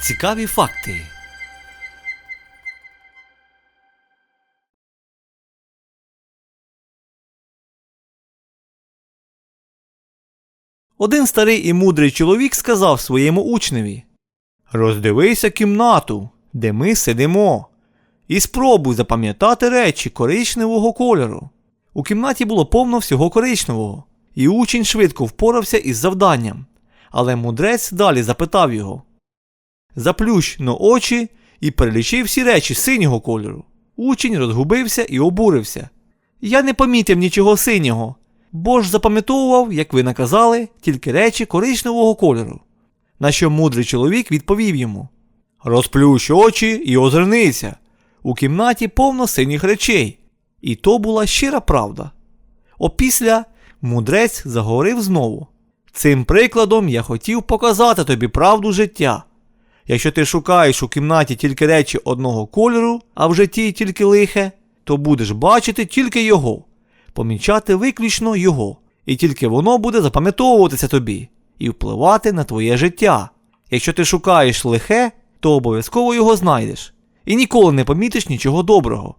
Цікаві факти. Один старий і мудрий чоловік сказав своєму учневі: Роздивися кімнату, де ми сидимо, і спробуй запам'ятати речі коричневого кольору. У кімнаті було повно всього коричневого, і учень швидко впорався із завданням. Але мудрець далі запитав його: Заплющ но очі і перелічив всі речі синього кольору. Учень розгубився і обурився. Я не помітив нічого синього, бо ж запам'ятовував, як ви наказали, тільки речі коричневого кольору. На що мудрий чоловік відповів йому: Розплющ очі і озирнися. У кімнаті повно синіх речей. І то була щира правда. Опісля мудрець заговорив знову. Цим прикладом я хотів показати тобі правду життя. Якщо ти шукаєш у кімнаті тільки речі одного кольору, а в житті тільки лихе, то будеш бачити тільки його, помічати виключно його, і тільки воно буде запам'ятовуватися тобі і впливати на твоє життя. Якщо ти шукаєш лихе, то обов'язково його знайдеш, і ніколи не помітиш нічого доброго.